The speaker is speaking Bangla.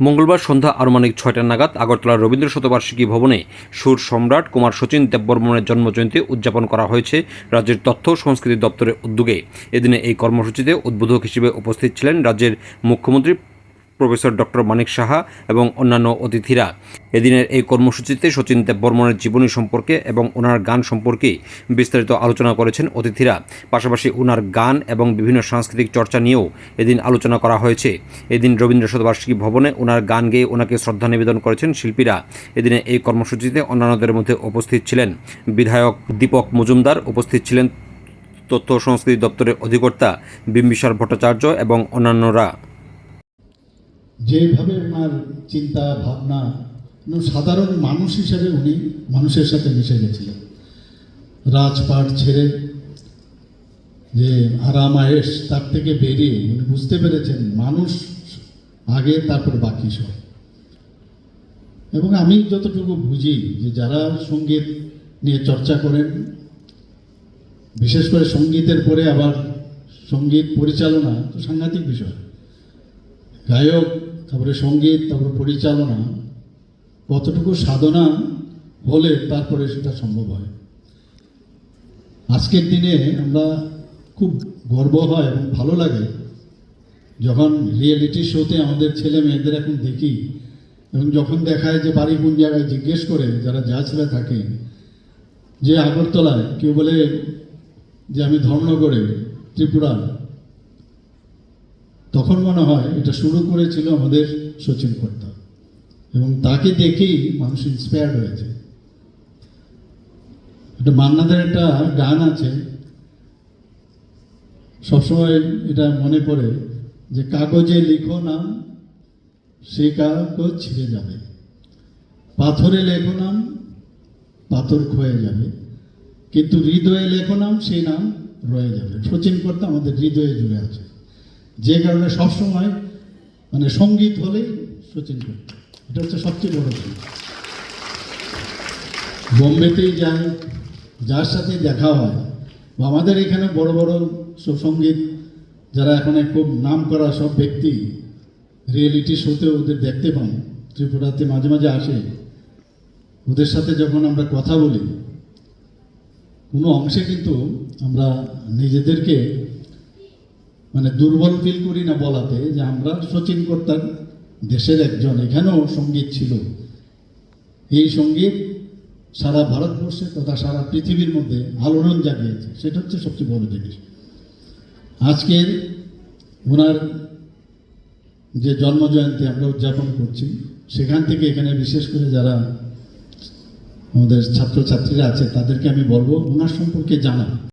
মঙ্গলবার সন্ধ্যা আনুমানিক ছয়টা নাগাদ আগরতলার রবীন্দ্র শতবার্ষিকী ভবনে সুর সম্রাট কুমার সচিন দেববর্মনের জন্মজয়ন্তী উদযাপন করা হয়েছে রাজ্যের তথ্য সংস্কৃতি দপ্তরের উদ্যোগে। এদিনে এই কর্মসূচিতে উদ্বোধক হিসেবে উপস্থিত ছিলেন রাজ্যের মুখ্যমন্ত্রী প্রফেসর ডক্টর মানিক সাহা এবং অন্যান্য অতিথিরা। এদিনের এই কর্মসূচিতে শচীন দেববর্মনের জীবনী সম্পর্কে এবং ওনার গান সম্পর্কে বিস্তারিত আলোচনা করেছেন অতিথিরা। পাশাপাশি ওনার গান এবং বিভিন্ন সাংস্কৃতিক চর্চা নিয়েও এদিন আলোচনা করা হয়েছে। এদিন রবীন্দ্র শতবার্ষিকী ভবনে ওনার গান গেয়ে ওনাকে শ্রদ্ধা নিবেদন করেছেন শিল্পীরা। এদিনে এই কর্মসূচিতে অন্যান্যদের মধ্যে উপস্থিত ছিলেন বিধায়ক দীপক মজুমদার, উপস্থিত ছিলেন তথ্য সংস্কৃতি দপ্তরের অধিকর্তা বিম্বিসার ভট্টাচার্য এবং অন্যান্যরা। যেভাবে ওনার চিন্তা, ভাবনা সাধারণ মানুষ হিসেবে উনি মানুষের সাথে মিশে গেছিলেন। রাজপাট ছেড়ে যে আরাম তার থেকে বেরিয়ে উনি বুঝতে পেরেছেন মানুষ আগে, তারপর বাকি সব। এবং আমি যতটুকু বুঝি যে যারা সংগীত নিয়ে চর্চা করেন, বিশেষ করে সঙ্গীতের পরে আবার সংগীত পরিচালনা, তো সাংঘাতিক বিষয়। গায়ক, তারপরে সংগীত, তারপরে পরিচালনা কতটুকু সাধনা হলে তারপরে সেটা সম্ভব হয়? আজকের দিনে আমরা খুব গর্ব হয় এবং ভালো লাগে যখন রিয়েলিটি শোতে আমাদের ছেলে মেয়েদের এখন দেখি এবং যখন দেখায় যে বাড়ি কোন জায়গায় জিজ্ঞেস করে, যারা যা ছেলে থাকে, যে আগরতলায় কেউ বলে যে আমি ধর্মনগরে, ত্রিপুরা, তখন মনে হয় এটা শুরু করেছিল আমাদের সচিন কর্তা এবং তাকে দেখেই মানুষ ইন্সপায়ার্ড হয়েছে। একটা মান্নাদের একটা গান আছে। সবসময় এটা মনে পড়ে যে কাগজে লিখো নাম সেই কাগজ ছিঁড়ে যাবে। পাথরে লেখো নাম, পাথর ক্ষয়ে যাবে। কিন্তু হৃদয়ে লেখো নাম সেই নাম রয়ে যাবে। সচিন কর্তা আমাদের হৃদয়ে জুড়ে আছে। যে কারণে সবসময় মানে সংগীত হলেই সচিন করত এটা হচ্ছে সবচেয়ে বড় জিনিস বোম্বেতেই যাই, যার সাথে দেখা হয়, বা আমাদের এখানে বড় বড় সব সংগীত, যারা এখন খুব নাম করা সব ব্যক্তি রিয়েলিটি শোতে ওদের দেখতে পান, ত্রিপুরাতে মাঝে মাঝে আসে। ওদের সাথে যখন আমরা কথা বলি, কোনো অংশে কিন্তু আমরা নিজেদেরকে মানে দুর্বল ফিল করি না বলাতে, যে আমরা সচিন কর্তার দেশের একজন, এখানেও সংগীত ছিল। এই সংগীত সারা ভারতবর্ষে তথা সারা পৃথিবীর মধ্যে আলোড়ন জাগিয়েছে। সেটা হচ্ছে সবচেয়ে বড় জিনিস। আজকের ওনার যে জন্মজয়ন্তী আমরা উদযাপন করছি, সেখান থেকে এখানে বিশেষ করে যারা আমাদের ছাত্রছাত্রীরা আছে, তাদেরকে আমি বলব, ওনার সম্পর্কে জানা